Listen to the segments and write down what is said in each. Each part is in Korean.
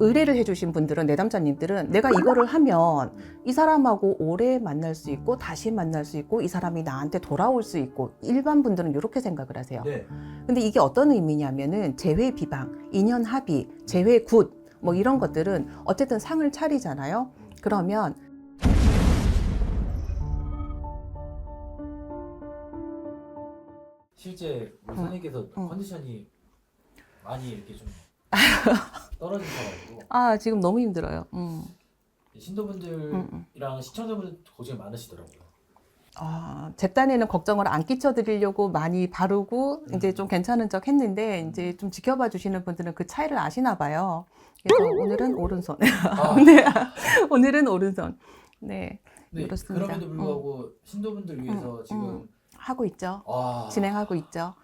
의뢰를 해주신 분들은 내담자님들은 내가 이거를 하면 이 사람하고 오래 만날 수 있고 다시 만날 수 있고 이 사람이 나한테 돌아올 수 있고 일반 분들은 이렇게 생각을 하세요. 네. 근데 이게 어떤 의미냐면은 재회 비방, 인연 합의, 재회 굿 뭐 이런 것들은 어쨌든 상을 차리잖아요. 그러면 실제 우리 응. 선생님께서 응. 컨디션이 많이 이렇게 좀 떨어지셔가지고 아 지금 너무 힘들어요. 음. 신도분들이랑 음, 시청자분들 고생이 많으시더라고요. 아, 제 딴에는 걱정을 안 끼쳐드리려고 많이 바르고 이제 좀 괜찮은 척 했는데 이제 좀 지켜봐 주시는 분들은 그 차이를 아시나 봐요. 그래서 오늘은 오른손. 아, 네, 오늘은 오른손. 네, 네, 그렇습니다. 그럼에도 불구하고 신도분들 위해서 응, 지금 응. 하고 있죠. 와 진행하고 있죠.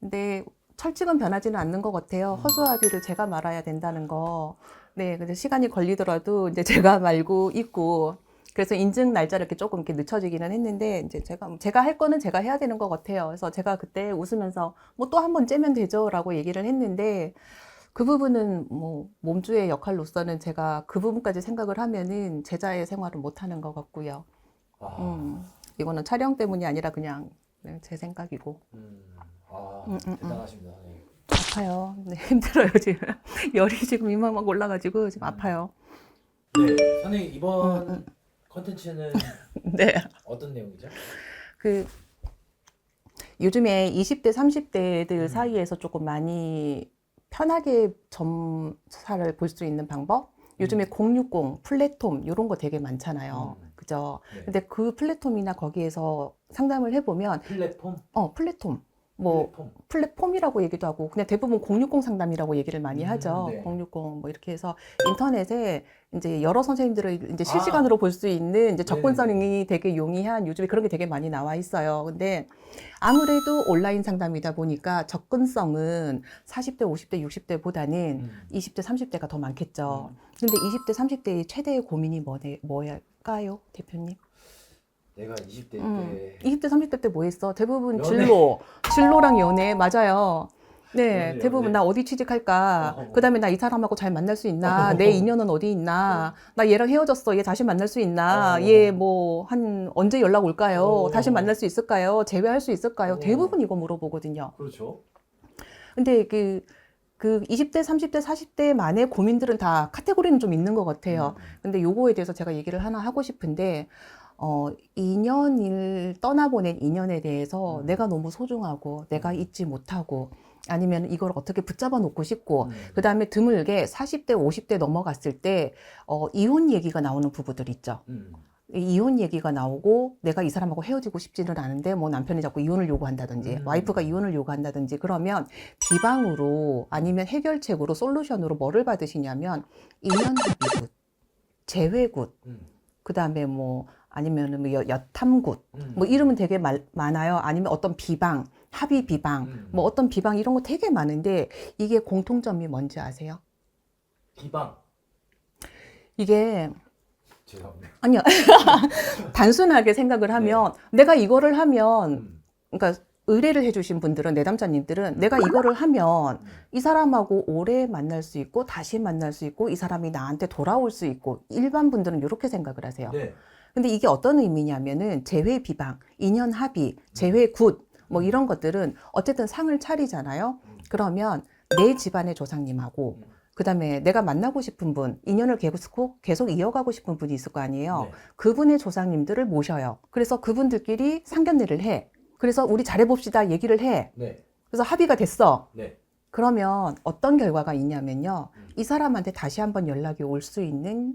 근데 철칙은 변하지는 않는 것 같아요. 허수아비를 제가 말아야 된다는 거. 네, 근데 시간이 걸리더라도 이제 제가 말고 있고. 그래서 인증 날짜를 이렇게 조금 이렇게 늦춰지기는 했는데 이제 제가 제가 할 거는 제가 해야 되는 것 같아요. 그래서 제가 그때 웃으면서 뭐 또 한 번 째면 되죠라고 얘기를 했는데 그 부분은 뭐 몸주의 역할로서는 제가 그 부분까지 생각을 하면은 제자의 생활을 못 하는 것 같고요. 와, 음, 이거는 촬영 때문이 아니라 그냥 네, 제 생각이고. 음, 아, 음, 음, 음. 대단하십니다, 선생님. 아파요. 네, 힘들어요, 지금. 열이 지금 이만막 올라가지고 지금 아파요. 네, 선생님 이번 음, 음. 컨텐츠는 네. 어떤 내용이죠? 그, 요즘에 20대, 30대들 음. 사이에서 조금 많이 편하게 점사를 볼 수 있는 방법? 요즘에 060, 플랫폼, 이런 거 되게 많잖아요. 음. 그죠? 네. 근데 그 플랫폼이나 거기에서 상담을 해보면, 플랫폼, 어, 플랫폼. 뭐, 플랫폼. 플랫폼 이라고 얘기도 하고 그냥 대부분 060 상담이라고 얘기를 많이 음, 하죠. 네. 060뭐 이렇게 해서 인터넷에 이제 여러 선생님들을 이제 아. 실시간으로 볼수 있는 이제 접근성이 네네네. 되게 용이한 요즘에 그런 게 되게 많이 나와 있어요. 근데 아무래도 온라인 상담이다 보니까 접근성은 40대, 50대, 60대보다는 음. 20대, 30대가 더 많겠죠. 음. 근데 20대, 30대의 최대의 고민이 뭐네, 뭐일까요, 대표님? 내가 20대 음, 때 20대, 30대 때 뭐 했어? 대부분 연애. 진로, 진로랑 연애, 맞아요. 네, 연애, 대부분 연애. 나 어디 취직할까? 어허. 그 다음에 나 이 사람하고 잘 만날 수 있나? 어허. 내 인연은 어디 있나? 나 얘랑 헤어졌어. 얘 다시 만날 수 있나? 어허. 얘 뭐, 한, 언제 연락 올까요? 어허. 다시 만날 수 있을까요? 재회할 수 있을까요? 어허. 대부분 이거 물어보거든요. 그렇죠. 근데 그, 그 20대, 30대, 40대 만의 고민들은 다 카테고리는 좀 있는 것 같아요. 음. 근데 요거에 대해서 제가 얘기를 하나 하고 싶은데, 어, 인연을 떠나보낸 인연에 대해서 음. 내가 너무 소중하고 내가 잊지 못하고 아니면 이걸 어떻게 붙잡아 놓고 싶고 음. 그 다음에 드물게 40대, 50대 넘어갔을 때, 어, 이혼 얘기가 나오는 부부들 있죠. 음. 이 이혼 얘기가 나오고 내가 이 사람하고 헤어지고 싶지는 않은데 뭐 남편이 자꾸 이혼을 요구한다든지 음. 와이프가 이혼을 요구한다든지 그러면 비방으로 아니면 해결책으로 솔루션으로 뭐를 받으시냐면 인연 합의굿, 재회굿, 음. 그 다음에 뭐 아니면은 뭐 여- 여탐굿 음. 뭐 이름은 되게 말- 많아요. 아니면 어떤 비방, 합의 비방, 음. 뭐 어떤 비방 이런 거 되게 많은데 이게 공통점이 뭔지 아세요? 비방. 이게 죄송합니다. 아니요. 단순하게 생각을 하면 내가 이거를 하면 음. 그러니까 의뢰를 해주신 분들은 내담자님들은 내가 이거를 하면 음. 이 사람하고 오래 만날 수 있고 다시 만날 수 있고 이 사람이 나한테 돌아올 수 있고 일반 분들은 이렇게 생각을 하세요. 네. 근데 이게 어떤 의미냐면은 재회 비방, 인연 합의, 재회 굿, 뭐 이런 것들은 어쨌든 상을 차리잖아요. 음. 그러면 내 집안의 조상님하고 음. 그다음에 내가 만나고 싶은 분, 인연을 계속 계속 이어가고 싶은 분이 있을 거 아니에요. 네. 그분의 조상님들을 모셔요. 그래서 그분들끼리 상견례를 해. 그래서 우리 잘해봅시다 얘기를 해. 네. 그래서 합의가 됐어. 네. 그러면 어떤 결과가 있냐면요. 음. 이 사람한테 다시 한번 연락이 올 수 있는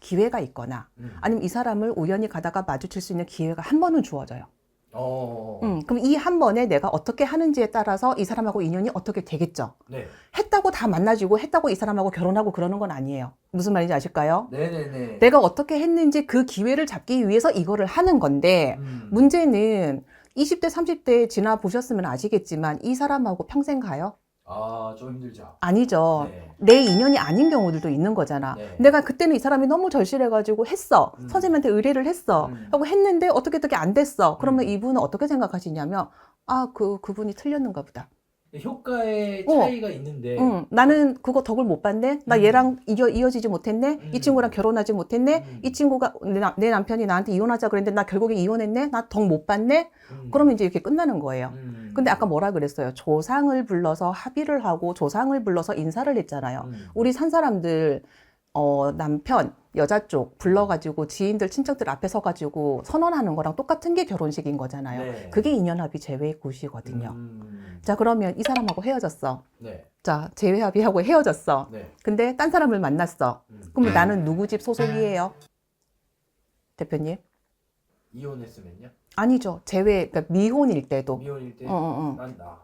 기회가 있거나 음. 아니면 이 사람을 우연히 가다가 마주칠 수 있는 기회가 한 번은 주어져요. 어. 음, 그럼 이 한 번에 내가 어떻게 하는지에 따라서 이 사람하고 인연이 어떻게 되겠죠. 네. 했다고 다 만나지고 했다고 이 사람하고 결혼하고 그러는 건 아니에요. 무슨 말인지 아실까요? 네네네. 내가 어떻게 했는지 그 기회를 잡기 위해서 이거를 하는 건데 음. 문제는 20대, 30대 지나 보셨으면 아시겠지만 이 사람하고 평생 가요? 아, 좀 힘들죠. 아니죠. 네. 내 인연이 아닌 경우들도 있는 거잖아. 네. 내가 그때는 이 사람이 너무 절실해가지고 했어. 음. 선생님한테 의뢰를 했어. 음. 하고 했는데 어떻게 어떻게 안 됐어. 그러면 음. 이분은 어떻게 생각하시냐면 아, 그, 그분이 틀렸는가 보다. 효과의 어. 차이가 있는데 응, 나는 그거 덕을 못 봤네. 나 음. 얘랑 이어, 이어지지 못했네. 이 음. 친구랑 결혼하지 못했네. 음. 이 친구가 내, 남- 내 남편이 나한테 이혼하자 그랬는데 나 결국에 이혼했네. 나 덕 못 봤네. 음. 그러면 이제 이렇게 끝나는 거예요. 음. 근데 아까 뭐라 그랬어요? 조상을 불러서 합의를 하고 조상을 불러서 인사를 했잖아요. 음. 우리 산 사람들 어, 남편 여자 쪽 불러가지고 지인들 친척들 앞에 서가지고 선언하는 거랑 똑같은 게 결혼식인 거잖아요. 네. 그게 인연합의 제외의 굿이거든요. 음. 자 그러면 이 사람하고 헤어졌어. 네. 자 재회합의하고 헤어졌어. 네. 근데 딴 사람을 만났어. 음. 그럼 나는 누구 집 소속이에요? 대표님? 이혼했으면요? 아니죠. 재회 그러니까 미혼일 때도. 미혼일 때 어, 어, 어. 난 나.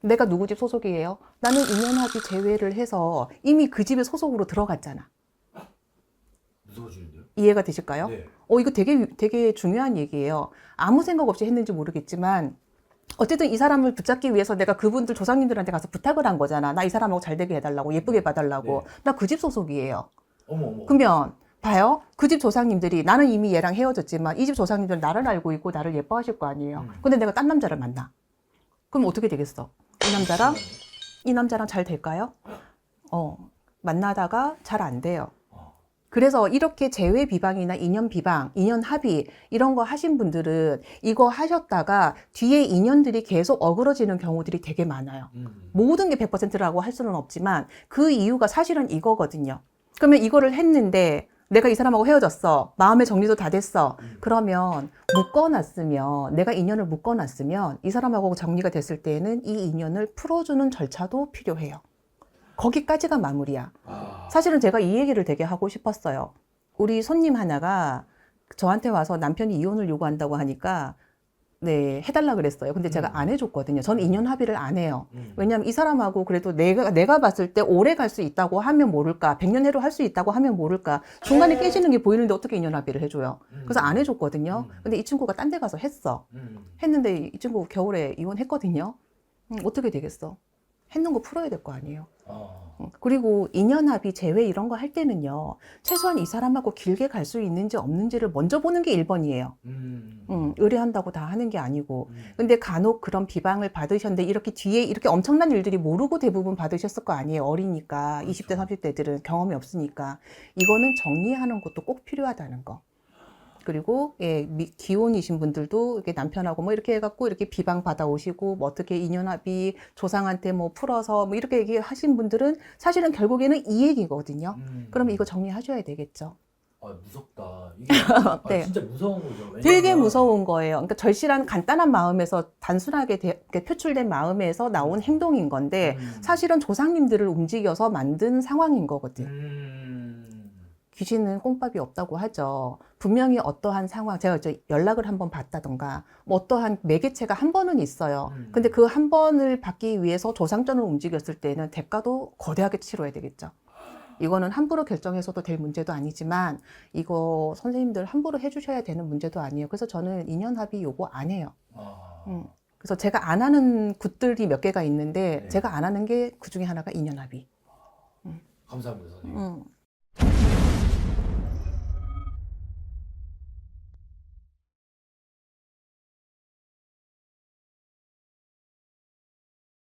내가 누구 집 소속이에요? 나는 인연합의 제외를 해서 이미 그 집의 소속으로 들어갔잖아. 무서워지는데요? 이해가 되실까요? 네. 어, 이거 되게, 되게 중요한 얘기예요. 아무 생각 없이 했는지 모르겠지만, 어쨌든 이 사람을 붙잡기 위해서 내가 그분들 조상님들한테 가서 부탁을 한 거잖아. 나 이 사람하고 잘 되게 해달라고, 예쁘게 봐달라고. 네. 나그 집 소속이에요. 어머 어머. 그러면, 봐요. 그 집 조상님들이 나는 이미 얘랑 헤어졌지만 이 집 조상님들은 나를 알고 있고 나를 예뻐하실 거 아니에요. 음. 근데 내가 딴 남자를 만나. 그럼 어떻게 되겠어? 이 남자랑 이 남자랑 잘 될까요? 어, 만나다가 잘 안 돼요. 어. 그래서 이렇게 재회 비방이나 인연 비방, 인연 합의 이런 거 하신 분들은 이거 하셨다가 뒤에 인연들이 계속 어그러지는 경우들이 되게 많아요. 음. 모든 게 100%라고 할 수는 없지만 그 이유가 사실은 이거거든요. 그러면 이거를 했는데 내가 이 사람하고 헤어졌어. 마음의 정리도 다 됐어. 음. 그러면 묶어놨으면 내가 인연을 묶어놨으면 이 사람하고 정리가 됐을 때에는 이 인연을 풀어주는 절차도 필요해요. 거기까지가 마무리야. 아. 사실은 제가 이 얘기를 되게 하고 싶었어요. 우리 손님 하나가 저한테 와서 남편이 이혼을 요구한다고 하니까 네 해달라 그랬어요. 근데 제가 음. 안 해줬거든요. 저는 인연 합의를 안 해요. 음. 왜냐하면 이 사람하고 그래도 내가 내가 봤을 때 오래 갈 수 있다고 하면 모를까, 백년 해로 할 수 있다고 하면 모를까. 중간에 깨지는 게 보이는데 어떻게 인연 합의를 해줘요? 음. 그래서 안 해줬거든요. 음. 근데 이 친구가 딴 데 가서 했어. 음. 했는데 이 친구 겨울에 이혼했거든요. 음, 어떻게 되겠어? 했는 거 풀어야 될 거 아니에요. 어. 음, 그리고 인연합의 제외 이런 거 할 때는요. 최소한 이 사람하고 길게 갈 수 있는지 없는지를 먼저 보는 게 1번이에요. 음. 음, 의뢰한다고 다 하는 게 아니고. 음. 근데 간혹 그런 비방을 받으셨는데 이렇게 뒤에 이렇게 엄청난 일들이 모르고 대부분 받으셨을 거 아니에요. 어리니까. 그렇죠. 20대, 30대들은 경험이 없으니까. 이거는 정리하는 것도 꼭 필요하다는 거. 그리고 예, 미- 기혼이신 분들도 이렇게 남편하고 뭐 이렇게 해갖고 이렇게 비방 받아 오시고 뭐 어떻게 인연합의 조상한테 뭐 풀어서 뭐 이렇게 얘기하신 분들은 사실은 결국에는 이 얘기거든요. 음. 그럼 이거 정리하셔야 되겠죠. 아 무섭다. 이게 아, 네. 진짜 무서운 거죠. 왜냐면- 되게 무서운 거예요. 그러니까 절실한 간단한 마음에서 단순하게 대- 표출된 마음에서 나온 행동인 건데 음. 사실은 조상님들을 움직여서 만든 상황인 거거든. 음. 귀신은 꼼밥이 없다고 하죠. 분명히 어떠한 상황, 제가 이제 연락을 한번 받다던가, 뭐 어떠한 매개체가 한 번은 있어요. 음. 근데 그 한 번을 받기 위해서 조상전을 움직였을 때는 대가도 거대하게 치러야 되겠죠. 이거는 함부로 결정해서도 될 문제도 아니지만, 이거 선생님들 함부로 해주셔야 되는 문제도 아니에요. 그래서 저는 인연 합의 요구 안 해요. 아. 음. 그래서 제가 안 하는 굿들이 몇 개가 있는데, 네. 제가 안 하는 게 그 중에 하나가 인연 합의. 감사합니다, 선생님. 음.